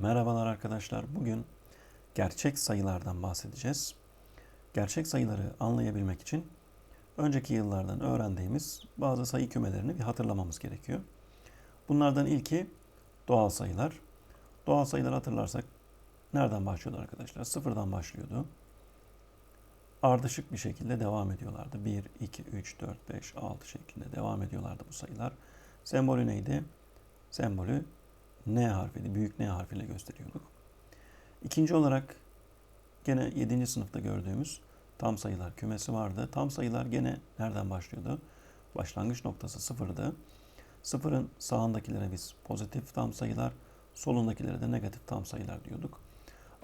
Merhabalar arkadaşlar. Bugün gerçek sayılardan bahsedeceğiz. Gerçek sayıları anlayabilmek için önceki yıllardan öğrendiğimiz bazı sayı kümelerini bir hatırlamamız gerekiyor. Bunlardan ilki doğal sayılar. Doğal sayıları hatırlarsak nereden başlıyordu arkadaşlar? Sıfırdan başlıyordu. Ardışık bir şekilde devam ediyorlardı. 1, 2, 3, 4, 5, 6 şeklinde devam ediyorlardı bu sayılar. Sembolü neydi? Sembolü N harfiydi. Büyük N harfiyle gösteriyorduk. İkinci olarak gene 7. sınıfta gördüğümüz tam sayılar kümesi vardı. Tam sayılar gene nereden başlıyordu? Başlangıç noktası sıfırdı. Sıfırın sağındakilere biz pozitif tam sayılar, solundakilere de negatif tam sayılar diyorduk.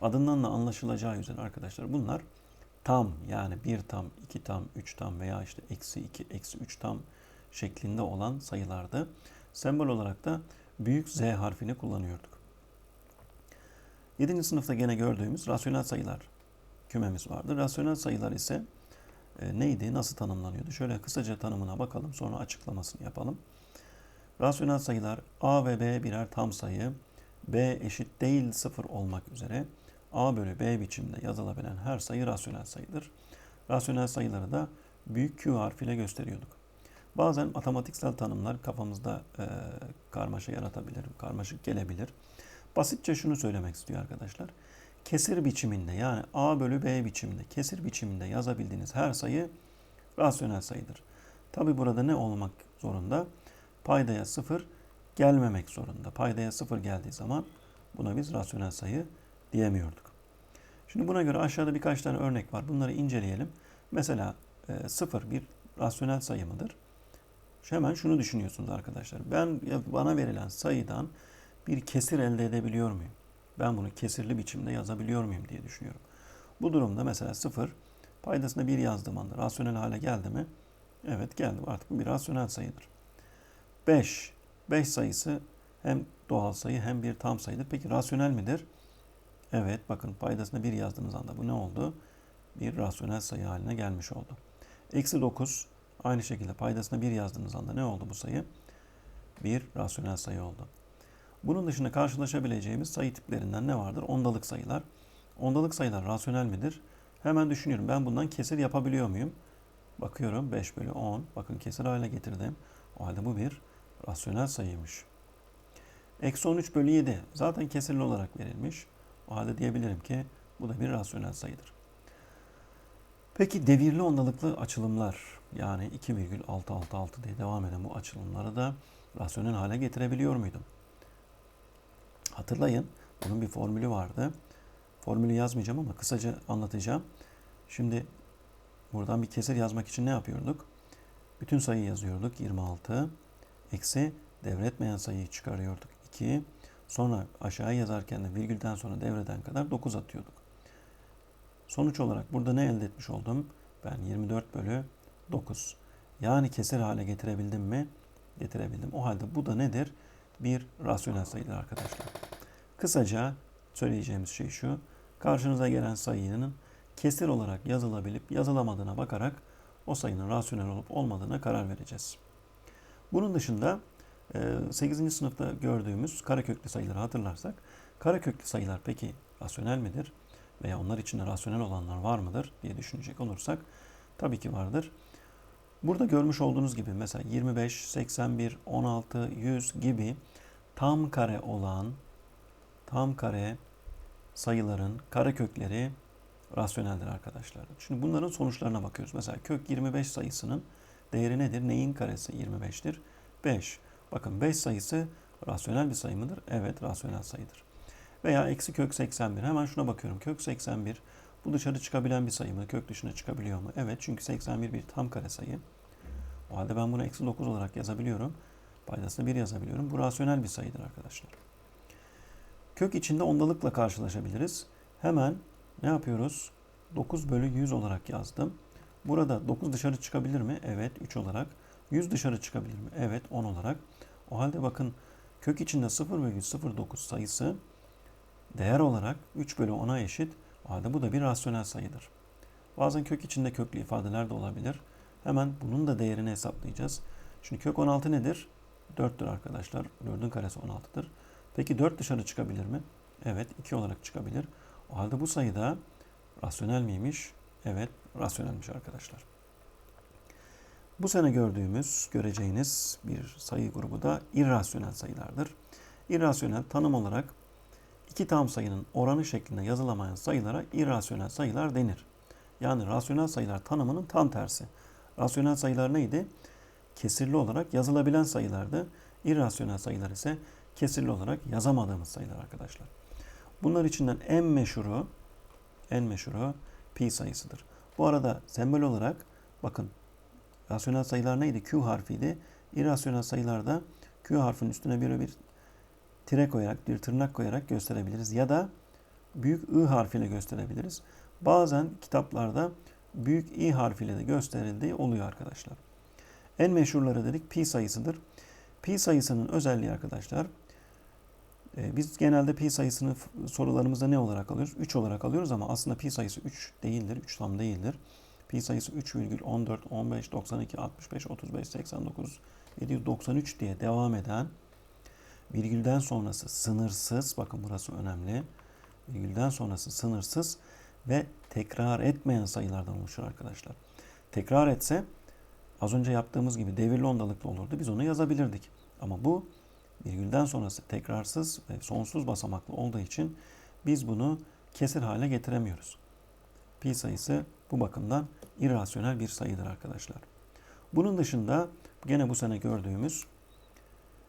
Adından da anlaşılacağı üzere arkadaşlar bunlar tam yani bir tam, iki tam, üç tam veya işte eksi iki, eksi üç tam şeklinde olan sayılardı. Sembol olarak da büyük Z harfini kullanıyorduk. 7. sınıfta gene gördüğümüz rasyonel sayılar kümemiz vardı. Rasyonel sayılar ise e, neydi, nasıl tanımlanıyordu? Şöyle kısaca tanımına bakalım, sonra açıklamasını yapalım. Rasyonel sayılar A ve B birer tam sayı, B eşit değil sıfır olmak üzere A bölü B biçimde yazılabilen her sayı rasyonel sayıdır. Rasyonel sayıları da büyük Q harfiyle gösteriyorduk. Bazen matematiksel tanımlar kafamızda e, karmaşa yaratabilir, karmaşık gelebilir. Basitçe şunu söylemek istiyor arkadaşlar. Kesir biçiminde yani A bölü B biçiminde, kesir biçiminde yazabildiğiniz her sayı rasyonel sayıdır. Tabi burada ne olmak zorunda? Paydaya sıfır gelmemek zorunda. Paydaya sıfır geldiği zaman buna biz rasyonel sayı diyemiyorduk. Şimdi buna göre aşağıda birkaç tane örnek var. Bunları inceleyelim. Mesela e, sıfır bir rasyonel sayı mıdır? Hemen şunu düşünüyorsunuz arkadaşlar. Ben bana verilen sayıdan bir kesir elde edebiliyor muyum? Ben bunu kesirli biçimde yazabiliyor muyum diye düşünüyorum. Bu durumda mesela 0 paydasına 1 yazdığım anda rasyonel hale geldi mi? Evet geldi. Artık bu bir rasyonel sayıdır. 5. 5 sayısı hem doğal sayı hem bir tam sayıdır. Peki rasyonel midir? Evet bakın paydasına 1 yazdığınız anda bu ne oldu? Bir rasyonel sayı haline gelmiş oldu. Eksi 9 Aynı şekilde paydasına 1 yazdığınız anda ne oldu bu sayı? Bir rasyonel sayı oldu. Bunun dışında karşılaşabileceğimiz sayı tiplerinden ne vardır? Ondalık sayılar. Ondalık sayılar rasyonel midir? Hemen düşünüyorum. Ben bundan kesir yapabiliyor muyum? Bakıyorum 5 bölü 10. Bakın kesir hale getirdim. O halde bu bir rasyonel sayıymış. Eksi 13 bölü 7 zaten kesirli olarak verilmiş. O halde diyebilirim ki bu da bir rasyonel sayıdır. Peki devirli ondalıklı açılımlar yani 2,666 diye devam eden bu açılımları da rasyonel hale getirebiliyor muydum? Hatırlayın bunun bir formülü vardı. Formülü yazmayacağım ama kısaca anlatacağım. Şimdi buradan bir kesir yazmak için ne yapıyorduk? Bütün sayıyı yazıyorduk. 26 eksi devretmeyen sayıyı çıkarıyorduk. 2 sonra aşağıya yazarken de virgülden sonra devreden kadar 9 atıyorduk. Sonuç olarak burada ne elde etmiş oldum? Ben 24 bölü 9. Yani kesir hale getirebildim mi? Getirebildim. O halde bu da nedir? Bir rasyonel sayıdır arkadaşlar. Kısaca söyleyeceğimiz şey şu. Karşınıza gelen sayının kesir olarak yazılabilip yazılamadığına bakarak o sayının rasyonel olup olmadığına karar vereceğiz. Bunun dışında 8. E, sınıfta gördüğümüz kareköklü sayıları hatırlarsak kareköklü sayılar peki rasyonel midir? Veya onlar içinde rasyonel olanlar var mıdır diye düşünecek olursak tabii ki vardır. Burada görmüş olduğunuz gibi mesela 25, 81, 16, 100 gibi tam kare olan tam kare sayıların kare kökleri rasyoneldir arkadaşlar. Şimdi bunların sonuçlarına bakıyoruz. Mesela kök 25 sayısının değeri nedir? Neyin karesi 25'tir? 5. Bakın 5 sayısı rasyonel bir sayı mıdır? Evet rasyonel sayıdır. Veya eksi kök 81. Hemen şuna bakıyorum. Kök 81 bu dışarı çıkabilen bir sayı mı? Kök dışına çıkabiliyor mu? Evet çünkü 81 bir tam kare sayı. O halde ben bunu eksi 9 olarak yazabiliyorum. Paydasını 1 yazabiliyorum. Bu rasyonel bir sayıdır arkadaşlar. Kök içinde ondalıkla karşılaşabiliriz. Hemen ne yapıyoruz? 9 bölü 100 olarak yazdım. Burada 9 dışarı çıkabilir mi? Evet 3 olarak. 100 dışarı çıkabilir mi? Evet 10 olarak. O halde bakın kök içinde 0,09 sayısı değer olarak 3 bölü 10'a eşit. O halde bu da bir rasyonel sayıdır. Bazen kök içinde köklü ifadeler de olabilir. Hemen bunun da değerini hesaplayacağız. Şimdi kök 16 nedir? 4'tür arkadaşlar. 4'ün karesi 16'dır. Peki 4 dışarı çıkabilir mi? Evet 2 olarak çıkabilir. O halde bu sayı da rasyonel miymiş? Evet rasyonelmiş arkadaşlar. Bu sene gördüğümüz, göreceğiniz bir sayı grubu da irrasyonel sayılardır. İrrasyonel tanım olarak iki tam sayının oranı şeklinde yazılamayan sayılara irrasyonel sayılar denir. Yani rasyonel sayılar tanımının tam tersi. Rasyonel sayılar neydi? Kesirli olarak yazılabilen sayılardı. İrrasyonel sayılar ise kesirli olarak yazamadığımız sayılar arkadaşlar. Bunlar içinden en meşhuru en meşhuru pi sayısıdır. Bu arada sembol olarak bakın rasyonel sayılar neydi? Q harfiydi. İrrasyonel sayılarda Q harfinin üstüne bir bir tire koyarak, bir tırnak koyarak gösterebiliriz. Ya da büyük I harfiyle gösterebiliriz. Bazen kitaplarda büyük I harfiyle de gösterildiği oluyor arkadaşlar. En meşhurları dedik pi sayısıdır. Pi sayısının özelliği arkadaşlar e, biz genelde pi sayısını sorularımızda ne olarak alıyoruz? 3 olarak alıyoruz ama aslında pi sayısı 3 değildir, 3 tam değildir. Pi sayısı 3,14, 15, 92, 65, 35, 89, 793 diye devam eden virgülden sonrası sınırsız, bakın burası önemli. Virgülden sonrası sınırsız ve tekrar etmeyen sayılardan oluşur arkadaşlar. Tekrar etse az önce yaptığımız gibi devirli ondalıklı olurdu. Biz onu yazabilirdik. Ama bu virgülden sonrası tekrarsız ve sonsuz basamaklı olduğu için biz bunu kesir hale getiremiyoruz. Pi sayısı bu bakımdan irrasyonel bir sayıdır arkadaşlar. Bunun dışında gene bu sene gördüğümüz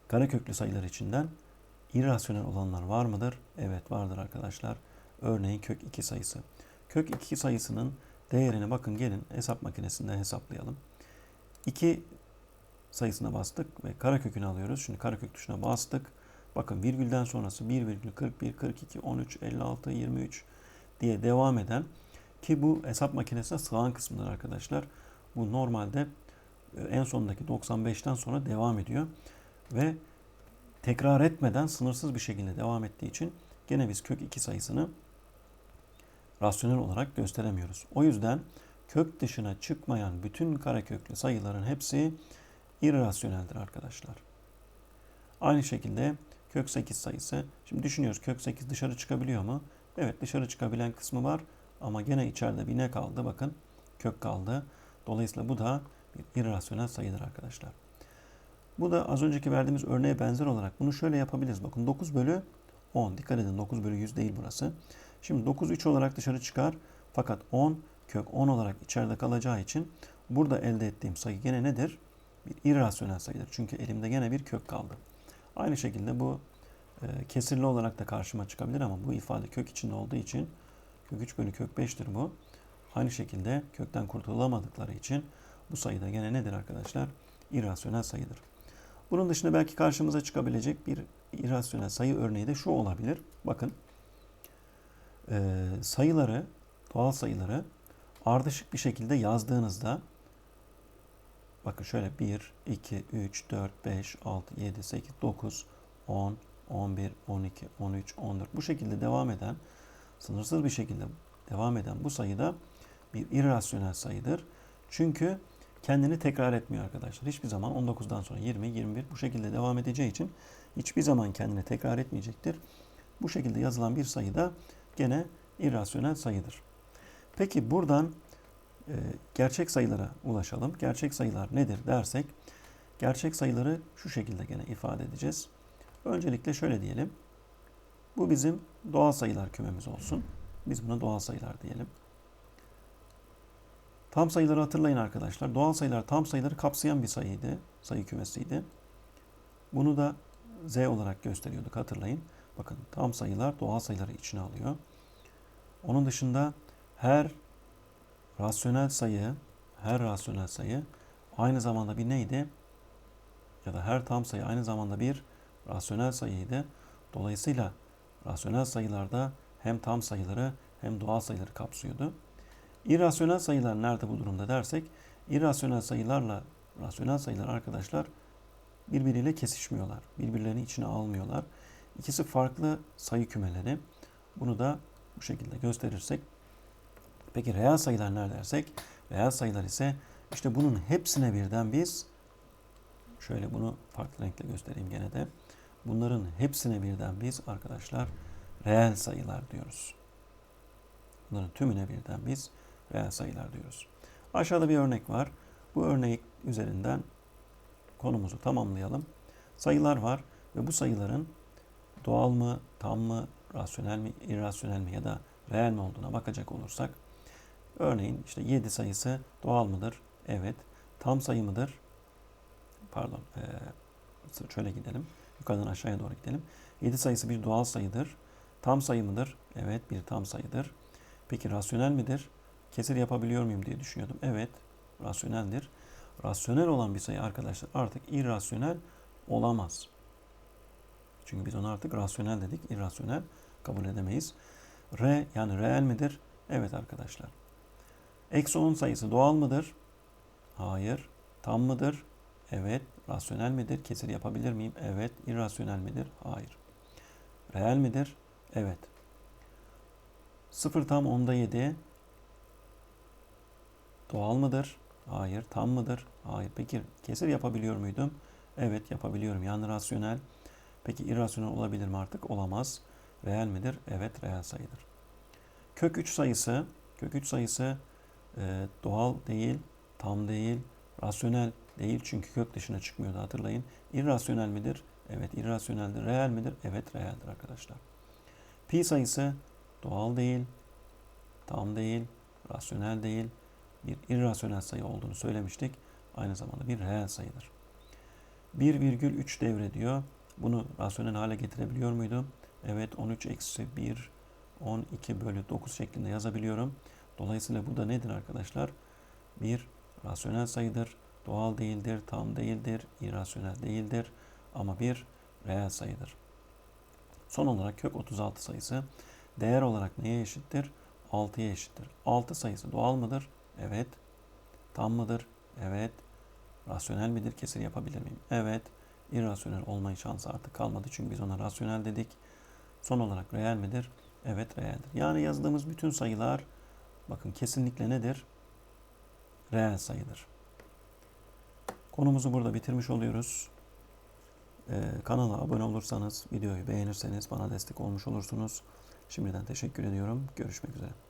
kareköklü sayılar içinden irrasyonel olanlar var mıdır? Evet vardır arkadaşlar. Örneğin kök 2 sayısı. Kök 2 sayısının değerini bakın gelin hesap makinesinde hesaplayalım. 2 sayısına bastık ve karekökünü alıyoruz. Şimdi karekök tuşuna bastık. Bakın virgülden sonrası 1,41, 42, 13, 56, 23 diye devam eden ki bu hesap makinesine sığan kısmıdır arkadaşlar. Bu normalde e, en sondaki 95'ten sonra devam ediyor. Ve tekrar etmeden sınırsız bir şekilde devam ettiği için gene biz kök 2 sayısını rasyonel olarak gösteremiyoruz. O yüzden kök dışına çıkmayan bütün kareköklü sayıların hepsi irrasyoneldir arkadaşlar. Aynı şekilde kök 8 sayısı. Şimdi düşünüyoruz kök 8 dışarı çıkabiliyor mu? Evet dışarı çıkabilen kısmı var ama gene içeride bir ne kaldı? Bakın kök kaldı. Dolayısıyla bu da bir irrasyonel sayıdır arkadaşlar. Bu da az önceki verdiğimiz örneğe benzer olarak bunu şöyle yapabiliriz. Bakın 9 bölü 10. Dikkat edin 9 bölü 100 değil burası. Şimdi 9 3 olarak dışarı çıkar. Fakat 10 kök 10 olarak içeride kalacağı için burada elde ettiğim sayı gene nedir? Bir irrasyonel sayıdır. Çünkü elimde gene bir kök kaldı. Aynı şekilde bu e, kesirli olarak da karşıma çıkabilir ama bu ifade kök içinde olduğu için kök 3 bölü kök 5'tir bu. Aynı şekilde kökten kurtulamadıkları için bu sayı da gene nedir arkadaşlar? İrrasyonel sayıdır. Bunun dışında belki karşımıza çıkabilecek bir irrasyonel sayı örneği de şu olabilir. Bakın e, sayıları, doğal sayıları ardışık bir şekilde yazdığınızda bakın şöyle 1, 2, 3, 4, 5, 6, 7, 8, 9, 10, 11, 12, 13, 14 bu şekilde devam eden sınırsız bir şekilde devam eden bu sayı da bir irrasyonel sayıdır. Çünkü kendini tekrar etmiyor arkadaşlar. Hiçbir zaman 19'dan sonra 20, 21 bu şekilde devam edeceği için hiçbir zaman kendini tekrar etmeyecektir. Bu şekilde yazılan bir sayı da gene irrasyonel sayıdır. Peki buradan e, gerçek sayılara ulaşalım. Gerçek sayılar nedir dersek gerçek sayıları şu şekilde gene ifade edeceğiz. Öncelikle şöyle diyelim. Bu bizim doğal sayılar kümemiz olsun. Biz buna doğal sayılar diyelim. Tam sayıları hatırlayın arkadaşlar. Doğal sayılar tam sayıları kapsayan bir sayıydı. Sayı kümesiydi. Bunu da z olarak gösteriyorduk hatırlayın. Bakın tam sayılar doğal sayıları içine alıyor. Onun dışında her rasyonel sayı, her rasyonel sayı aynı zamanda bir neydi? Ya da her tam sayı aynı zamanda bir rasyonel sayıydı. Dolayısıyla rasyonel sayılarda hem tam sayıları hem doğal sayıları kapsıyordu. İrrasyonel sayılar nerede bu durumda dersek, irrasyonel sayılarla rasyonel sayılar arkadaşlar birbiriyle kesişmiyorlar. Birbirlerini içine almıyorlar. İkisi farklı sayı kümeleri. Bunu da bu şekilde gösterirsek. Peki reel sayılar ne dersek? Reel sayılar ise işte bunun hepsine birden biz şöyle bunu farklı renkle göstereyim gene de. Bunların hepsine birden biz arkadaşlar reel sayılar diyoruz. Bunların tümüne birden biz reel sayılar diyoruz. Aşağıda bir örnek var. Bu örnek üzerinden konumuzu tamamlayalım. Sayılar var ve bu sayıların doğal mı, tam mı, rasyonel mi, irrasyonel mi ya da reel mi olduğuna bakacak olursak örneğin işte 7 sayısı doğal mıdır? Evet. Tam sayı mıdır? Pardon. Şöyle gidelim. Yukarıdan aşağıya doğru gidelim. 7 sayısı bir doğal sayıdır. Tam sayı mıdır? Evet, bir tam sayıdır. Peki rasyonel midir? Kesir yapabiliyor muyum diye düşünüyordum. Evet, rasyoneldir. Rasyonel olan bir sayı arkadaşlar artık irrasyonel olamaz. Çünkü biz onu artık rasyonel dedik. irrasyonel kabul edemeyiz. R yani reel midir? Evet arkadaşlar. Eksi 10 sayısı doğal mıdır? Hayır. Tam mıdır? Evet. Rasyonel midir? Kesir yapabilir miyim? Evet. İrrasyonel midir? Hayır. Reel midir? Evet. 0 tam onda 7. Doğal mıdır? Hayır. Tam mıdır? Hayır. Peki kesir yapabiliyor muydum? Evet yapabiliyorum. Yani rasyonel. Peki irrasyonel olabilir mi artık? Olamaz. Reel midir? Evet reel sayıdır. Kök 3 sayısı, kök 3 sayısı e, doğal değil, tam değil, rasyonel değil çünkü kök dışına çıkmıyordu hatırlayın. İrrasyonel midir? Evet irrasyoneldir. Reel midir? Evet reeldir arkadaşlar. Pi sayısı doğal değil, tam değil, rasyonel değil, bir irrasyonel sayı olduğunu söylemiştik. Aynı zamanda bir reel sayıdır. 1,3 devre diyor. Bunu rasyonel hale getirebiliyor muydum? Evet 13 eksi 1 12 bölü 9 şeklinde yazabiliyorum. Dolayısıyla bu da nedir arkadaşlar? Bir rasyonel sayıdır. Doğal değildir, tam değildir, irrasyonel değildir ama bir reel sayıdır. Son olarak kök 36 sayısı değer olarak neye eşittir? 6'ya eşittir. 6 sayısı doğal mıdır? Evet. Tam mıdır? Evet. Rasyonel midir? Kesir yapabilir miyim? Evet. İrrasyonel olma şansı artık kalmadı çünkü biz ona rasyonel dedik. Son olarak reel midir? Evet reeldir. Yani yazdığımız bütün sayılar bakın kesinlikle nedir? Reel sayıdır. Konumuzu burada bitirmiş oluyoruz. Ee, kanala abone olursanız, videoyu beğenirseniz bana destek olmuş olursunuz. Şimdiden teşekkür ediyorum. Görüşmek üzere.